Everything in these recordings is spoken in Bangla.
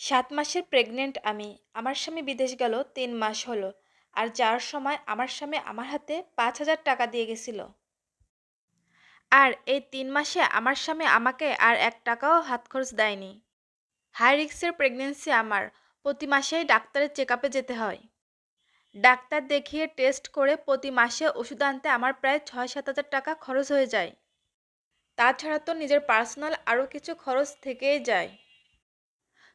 সাত মাসের প্রেগনেন্ট আমি। আমার স্বামী বিদেশ গেল, তিন মাস হলো। আর যাওয়ার সময় আমার স্বামী আমার হাতে পাঁচ হাজার টাকা দিয়ে গেছিল। আর এই তিন মাসে আমার স্বামী আমাকে আর এক টাকাও হাত খরচ দেয়নি। হাই রিক্সের প্রেগনেন্সি আমার। প্রতি মাসেই ডাক্তারের চেক যেতে হয়। ডাক্তার দেখিয়ে টেস্ট করে প্রতি মাসে ওষুধ আনতে আমার প্রায় ছয় সাত হাজার টাকা খরচ হয়ে যায়। তাছাড়া তো নিজের পার্সোনাল আরও কিছু খরচ থেকেই যায়।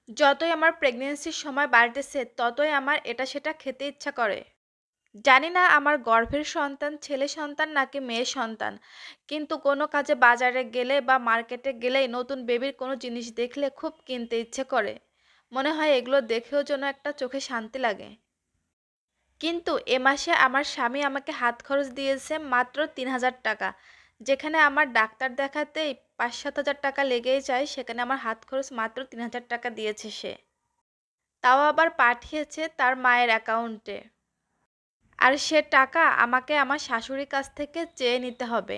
যতই আমার প্রেগনেন্সির সময় বাড়তেছে, ততই আমার এটা সেটা খেতে ইচ্ছা করে। জানি না আমার গর্ভের সন্তান, ছেলে সন্তান নাকি মেয়ে সন্তান, কিন্তু কোনো কাজে বাজারে গেলে বা মার্কেটে গেলেই নতুন বেবির কোনো জিনিস দেখলে খুব কিনতে ইচ্ছে করে। মনে হয় এগুলো দেখেও যেন একটা চোখে শান্তি লাগে। কিন্তু এ মাসে আমার স্বামী আমাকে হাত খরচ দিয়েছে মাত্র তিন হাজার টাকা। যেখানে আমার ডাক্তার দেখাতেই পাঁচ সাত হাজার টাকা লেগেই যায়, সেখানে আমার হাত খরচ মাত্র তিন হাজার টাকা দিয়েছে সে। তাও আবার পাঠিয়েছে তার মায়ের অ্যাকাউন্টে। আর সে টাকা আমাকে আমার শাশুড়ির কাছ থেকে চেয়ে নিতে হবে।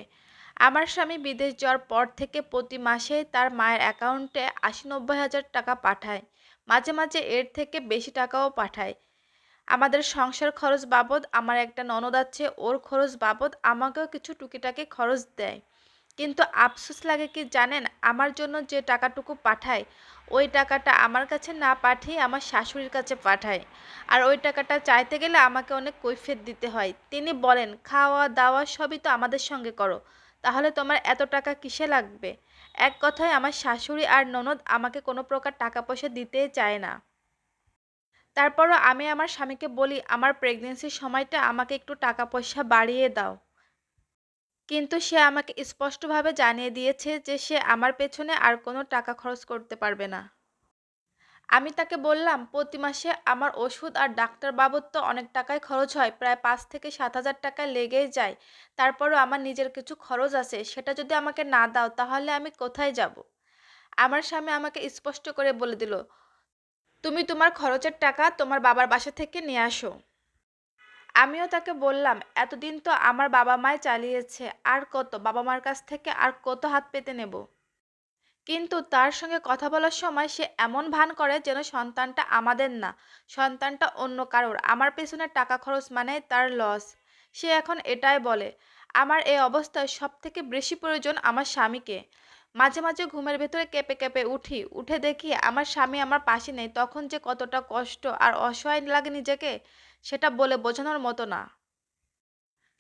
আমার স্বামী বিদেশ যাওয়ার পর থেকে প্রতি মাসে তার মায়ের অ্যাকাউন্টে আশি নব্বই হাজার টাকা পাঠায়। মাঝে মাঝে এর থেকে বেশি টাকাও পাঠায়। আমাদের সংসার খরচ বাবদ আমার একটা ননদ আছে, ওর খরচ বাবদ আমাকেও কিছু টুকিটাকি খরচ দেয়। কিন্তু আফসোস লাগে কি জানেন? আমার জন্য যে টাকাটুকু পাঠায়, ওই টাকাটা আমার কাছে না পাঠিয়ে আমার শাশুড়ির কাছে পাঠায়। আর ওই টাকাটা চাইতে গেলে আমাকে অনেক কৈফিয়ত দিতে হয়। তিনি বলেন, খাওয়া, দাওয়া সবই তো আমাদের সঙ্গে করো। তাহলে তোমার এত টাকা কিসে লাগবে? এক কথায় আমার শাশুড়ি আর ননদ আমাকে কোনো প্রকার টাকা পয়সা দিতেই চায় না। তারপরও আমি আমার স্বামীকে বলি, আমার প্রেগনেন্সির সময়টা আমাকে একটু টাকা পয়সা বাড়িয়ে দাও। কিন্তু সে আমাকে স্পষ্টভাবে জানিয়ে দিয়েছে যে সে আমার পেছনে আর কোনো টাকা খরচ করতে পারবে না। আমি তাকে বললাম, প্রতি মাসে আমার ওষুধ আর ডাক্তার বাবদ তো অনেক টাকাই খরচ হয়, প্রায় পাঁচ থেকে সাত হাজার টাকা লেগেই যায়। তারপরও আমার নিজের কিছু খরচ আছে, সেটা যদি আমাকে না দাও, তাহলে আমি কোথায় যাব? আমার স্বামী আমাকে স্পষ্ট করে বলে দিল তুমি তোমার খরচের টাকা তোমার বাবার বাসা থেকে নিয়ে আসো। আমিও তাকে বললাম, এতদিন তো আমার বাবা মায় চালিয়েছে, আর কত? বাবা মার কাছ থেকে আর কত হাত পেতে নেব? কিন্তু তার সঙ্গে কথা বলার সময় সে এমন ভান করে যেন সন্তানটা আমাদের না, সন্তানটা অন্য কারোর। আমার পেছনে টাকা খরচ মানে তার লস সে এখন এটাই বলে, আমার এই অবস্থায় সব থেকে বেশি প্রয়োজন আমার স্বামীকে। মাঝে মাঝে ঘুমের ভেতরে কেঁপে কেঁপে উঠি। উঠে দেখি আমার স্বামী আমার পাশে নেই। তখন যে কতটা কষ্ট আর অসহায় লাগে নিজেকে, সেটা বলে বোঝানোর মতো না।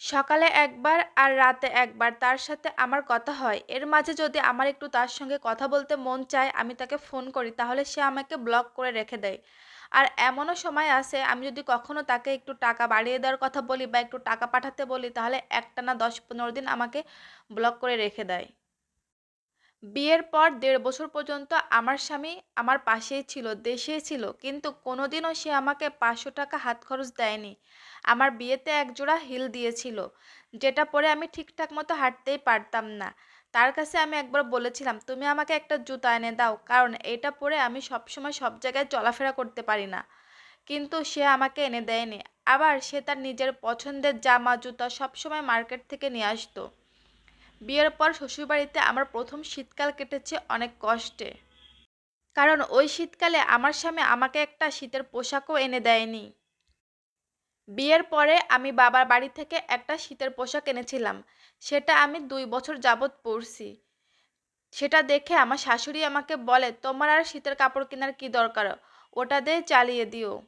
সকালে একবার আর রাতে একবার তার সাথে আমার কথা হয়। এর মাঝে যদি আমার একটু তার সঙ্গে কথা বলতে মন চায়, আমি তাকে ফোন করি, তাহলে সে আমাকে ব্লক করে রেখে দেয়। আর এমনও সময় আছে, আমি যদি কখনো তাকে একটু টাকা বাড়িয়ে দেওয়ার কথা বলি বা একটু টাকা পাঠাতে বলি, তাহলে একটানা দশ পনেরো দিন আমাকে ব্লক করে রেখে দেয়। বিয়ের পর দেড় বছর পর্যন্ত আমার স্বামী আমার পাশেই ছিল, দেশেই ছিল। কিন্তু কোনোদিনও সে আমাকে পাঁচশো টাকা হাত খরচ দেয়নি। আমার বিয়েতে একজোড়া হিল দিয়েছিল, যেটা পরে আমি ঠিকঠাক মতো হাঁটতেই পারতাম না। তার কাছে আমি একবার বলেছিলাম, তুমি আমাকে একটা জুতা এনে দাও, কারণ এটা পরে আমি সবসময় সব জায়গায় চলাফেরা করতে পারি না। কিন্তু সে আমাকে এনে দেয়নি। আবার সে তার নিজের পছন্দের জামা, জুতা সবসময় মার্কেট থেকে নিয়ে আসতো। বিয়ের পর শ্বশুরবাড়িতে আমার প্রথম শীতকাল কেটেছে অনেক কষ্টে। কারণ ওই শীতকালে আমার স্বামী আমাকে একটা শীতের পোশাকও এনে দেয়নি। বিয়ের পরে আমি বাবার বাড়ি থেকে একটা শীতের পোশাক এনেছিলাম। সেটা আমি দুই বছর যাবৎ পরছি। সেটা দেখে আমার শাশুড়ি আমাকে বলে, তোমার আর শীতের কাপড় কেনার কি দরকার? ওটা দিয়ে চালিয়ে দিও।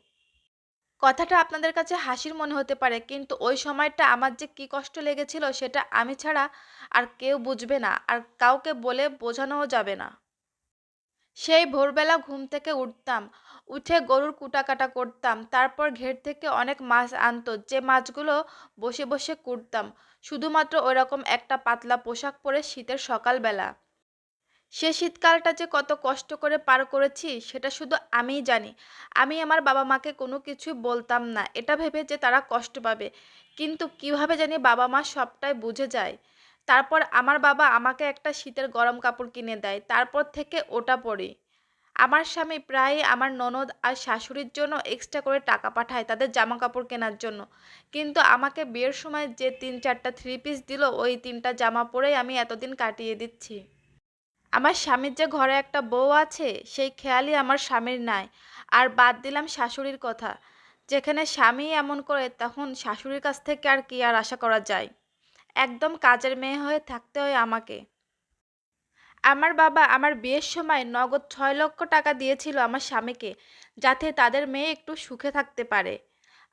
কথাটা আপনাদের কাছে হাসির মনে হতে পারে, কিন্তু ওই সময়টা আমার যে কি কষ্ট লেগেছিল সেটা আমি ছাড়া আর কেউ বুঝবে না আর কাউকে বলে বোঝানোও যাবে না। সেই ভোরবেলা ঘুম থেকে উঠতাম, উঠে গরুর কুটাকাটা করতাম, তারপর ঘের থেকে অনেক মাছ আনতো, যে মাছগুলো বসে বসে কুটতাম। শুধুমাত্র ওইরকম একটা পাতলা পোশাক পরে শীতের সকালবেলা। সে শীতকালটা যে কত কষ্ট করে পার করেছি, সেটা শুধু আমিই জানি। আমি আমার বাবা মাকে কোনো কিছু বলতাম না। এটা ভেবে যে তারা কষ্ট পাবে। কিন্তু কীভাবে জানি বাবা মা সবটাই বুঝে যায়। তারপর আমার বাবা আমাকে একটা শীতের গরম কাপড় কিনে দেয়। তারপর থেকে ওটা পরি। আমার স্বামী প্রায় আমার ননদ আর শাশুড়ির জন্য এক্সট্রা করে টাকা পাঠায় তাদের জামা কাপড় কেনার জন্য। কিন্তু আমাকে বিয়ের সময় যে তিন চারটা থ্রি পিস দিল, ওই তিনটা জামা পরেই আমি এতদিন কাটিয়ে দিচ্ছি। আমার স্বামীর যে ঘরে একটা বউ আছে, সেই খেয়ালই আমার স্বামীর নাই। আর বাদ দিলাম শাশুড়ির কথা। যেখানে স্বামী এমন করে, তখন শাশুড়ির কাছ থেকে আর কি আর আশা করা যায়? একদম কাজের মেয়ে হয়ে থাকতে হয় আমাকে। আমার বাবা আমার বিয়ের সময় নগদ ছয় লক্ষ টাকা দিয়েছিল আমার স্বামীকে, যাতে তাদের মেয়ে একটু সুখে থাকতে পারে।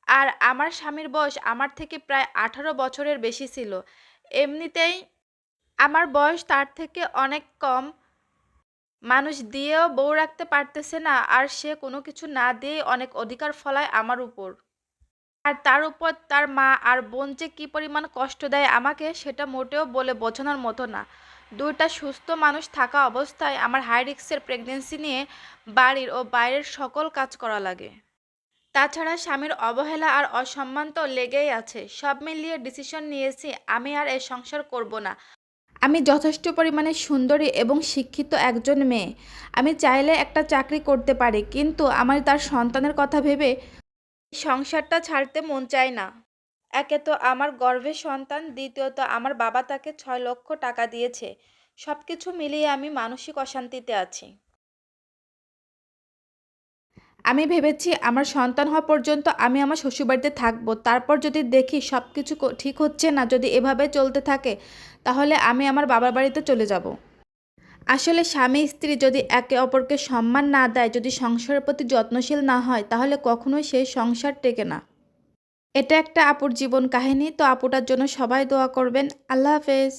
আর আমার স্বামীর বয়স আমার থেকে প্রায় আঠারো বছরের বেশি ছিল। এমনিতেই আমার বয়স তার থেকে অনেক কম। মানুষ দিয়েও বউ রাখতে পারতেছে না, আর সে কোনো কিছু না দিয়েই অনেক অধিকার ফলায় আমার উপর। আর তার উপর তার মা আর বোন যে কী পরিমাণ কষ্ট দেয় আমাকে, সেটা মোটেও বলে বোঝানোর মতো না। দুইটা সুস্থ মানুষ থাকা অবস্থায় আমার হাই রিক্সের প্রেগনেন্সি নিয়ে বাড়ির ও বাইরের সকল কাজ করা লাগে। তাছাড়া স্বামীর অবহেলা আর অসম্মান তো লেগেই আছে। সব মিলিয়ে ডিসিশন নিয়েছি, আমি আর এ সংসার করব না। আমি যথেষ্ট পরিমাণে সুন্দরী এবং শিক্ষিত একজন মেয়ে। আমি চাইলে একটা চাকরি করতে পারি, কিন্তু আমার তার সন্তানের কথা ভেবে সংসারটা ছাড়তে মন চায় না। একে তো আমার গর্ভের সন্তান, দ্বিতীয়ত আমার বাবা তাকে ছয় লক্ষ টাকা দিয়েছে। সব কিছু মিলিয়ে আমি মানসিক অশান্তিতে আছি। আমি ভেবেছি আমার সন্তান হওয়া পর্যন্ত আমি আমার শ্বশুরবাড়িতে থাকব। তারপর যদি দেখি সব কিছু ঠিক হচ্ছে না, যদি এভাবে চলতে থাকে, তাহলে আমি আমার বাবার বাড়িতে চলে যাব। আসলে স্বামী স্ত্রী যদি একে অপরকে সম্মান না দেয়, যদি সংসারের প্রতি যত্নশীল না হয়, তাহলে কখনোই সেই সংসার টেকে না। এটা একটা আপুর জীবন কাহিনী, তো আপুটার জন্য সবাই দোয়া করবেন। আল্লাহ হাফেজ।